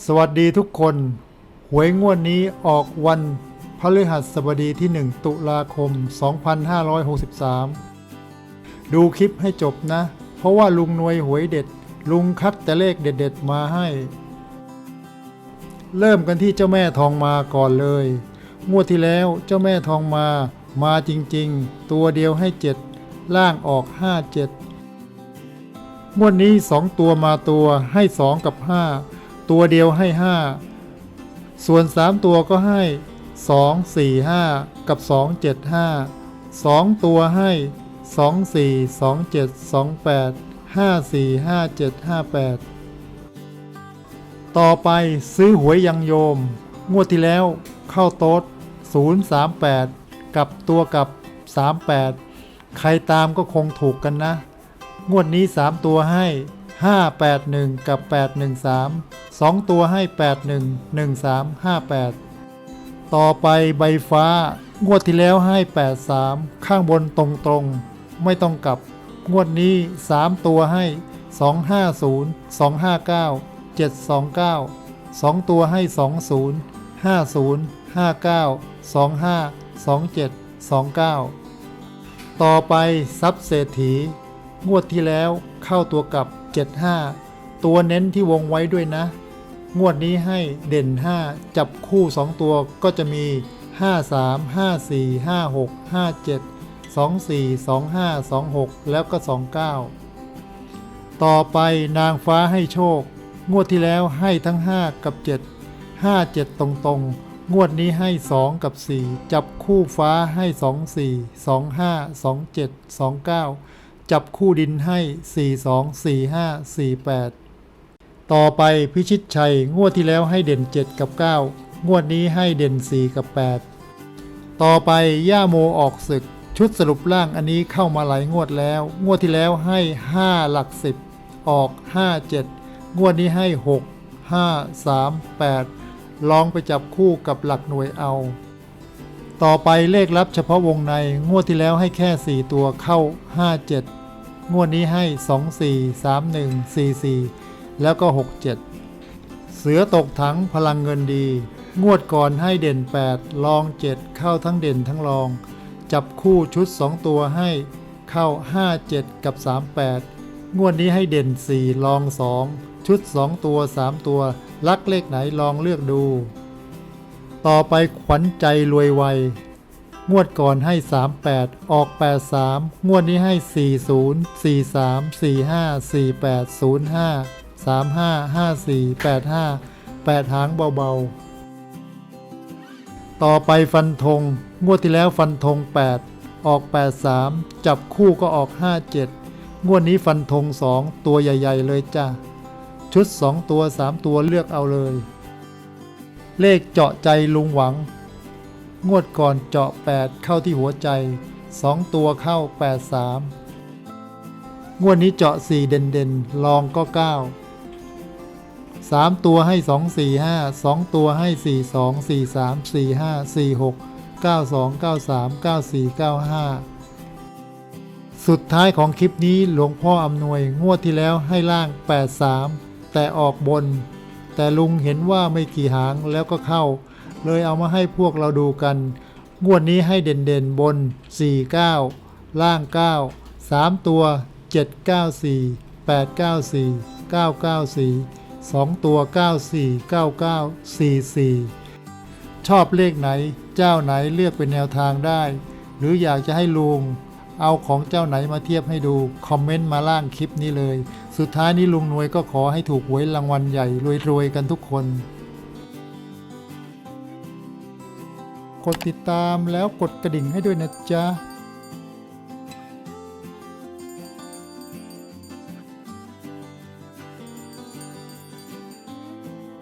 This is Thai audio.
สวัสดีทุกคน หวยงวดนี้ออกวันพฤหัสบดีที่ 1 ตุลาคม 2563 ดูคลิปให้จบนะ เพราะว่าลุงนวยหวยเด็ด ลุงคัดแต่เลขเด็ดๆมาให้ เริ่มกันที่เจ้าแม่ทองมาก่อนเลย งวดที่แล้วเจ้าแม่ทองมา มาจริงๆ ตัวเดียวให้เจ็ดล่างออกห้าเจ็ดงวดนี้สองตัวมาตัวให้สองกับห้า ตัวเดียวให้ห้าส่วนสามตัวก็ให้สองสี่ห้ากับสองเจ็ดห้าสองตัวให้สองสี่สองเจ็ดสองแปดห้าสี่ห้าเจ็ดห้าแปดต่อไปซื้อหวยยังโยม งวดที่แล้วเข้าโต๊ด038 กับตัวกับ 38 ใครตามก็คงถูกกันนะ งวดนี้ 3 ตัวให้ 581 กับ 813 2 ตัวให้ 81 13 58 ต่อไปใบฟ้างวดที่แล้วให้ 83 ข้างบนตรงๆ ไม่ต้องกลับ งวดนี้ 3 ตัวให้ 250 259 729 2 ตัวให้ 20 50 59 25 27 29 ต่อไปทรัพย์เศรษฐี งวดที่แล้วเข้าตัวกับ 75 ตัวเน้นที่วงไว้ด้วยนะ งวดนี้ให้เด่น 5 จับคู่ 2 ตัวก็จะมี 53 54 56 57 24 25 26 แล้วก็ 29 ต่อไปนางฟ้าให้โชค งวดที่แล้วให้ทั้ง 5 กับ 7 5 7 ตรงๆ งวดนี้ให้ 2 กับ 4 จับคู่ฟ้าให้ 2 4 2 5 2 7 2 9 จับคู่ดินให้ 4 2 4 5 4 8 ต่อไปพิชิตชัยงวดที่แล้วให้เด่น 7 กับ 9 งวดนี้ให้เด่น 4 กับ 8 ต่อไปย่าโมออกศึก ชุดสรุปล่างอันนี้เข้ามาหลายงวดแล้ว งวดที่แล้วให้ 5 หลัก 10 ออก 5 7 งวดนี้ให้ 6 5 3 8 ลองไปจับคู่กับหลักหน่วยเอาต่อไปเลขลับเฉพาะวงใน งวดที่แล้วให้แค่ 4 ตัวเข้า 57 งวดนี้ให้ 2 4 3 1 4 4 แล้วก็ 6 7 เสือตกถังพลังเงินดี งวดก่อนให้เด่น 8 ลอง 7 เข้าทั้งเด่นทั้งรอง จับคู่ชุด 2 ตัวให้เข้า 5 7 กับ 38 งวดนี้ให้เด่น 4 ลอง 2 ชุด 2 ตัว 3 ตัว ลักเลขไหนลองเลือกดู ต่อไปขวัญใจรวยไว งวดก่อนให้ 38 ออก 83 งวดนี้ให้ 40 43 45 48 05 35 54 85 8 หางเบาๆ ต่อไปฟันธง งวดที่แล้วฟันธง 8 ออก 83 จับคู่ก็ออก 57 งวดนี้ฟันธง 2 ตัวใหญ่ๆ เลยจ้ะ ชุด 2 ตัว 3 ตัวเลือกเอาเลย เลขเจาะใจลุงหวัง งวดก่อนเจาะ 8 เข้าที่หัวใจ 2 ตัวเข้า 83 งวดนี้เจาะ 4 เด่นเด่นลองก็ 9 3 ตัวให้ 2 4 5 2 ตัวให้ 4 2 4 3 4 5 4 6 9 2 9 3 9 4 9 5 สุดท้ายของคลิปนี้หลวงพ่ออำนวยงวดที่แล้วให้ล่าง 83 แต่ออกบน แต่ลุงเห็นว่าไม่กี่หางแล้วก็เข้า เลยเอามาให้พวกเราดูกัน งวดนี้ให้เด่นๆบน 49 ล่าง 9 3 ตัว 794 894 994 2 ตัว 94 99 44 ชอบเลขไหนเจ้าไหนเลือกเป็นแนวทางได้ หรืออยากจะให้ลุงเอาของเจ้าไหนมาเทียบให้ดู คอมเมนต์มาล่างคลิปนี้เลย สุดท้ายนี้ลุงนวยก็ขอให้ถูกหวยรางวัลใหญ่รวยๆกันทุกคน กดติดตามแล้วกดกระดิ่งให้ด้วยนะจ๊ะ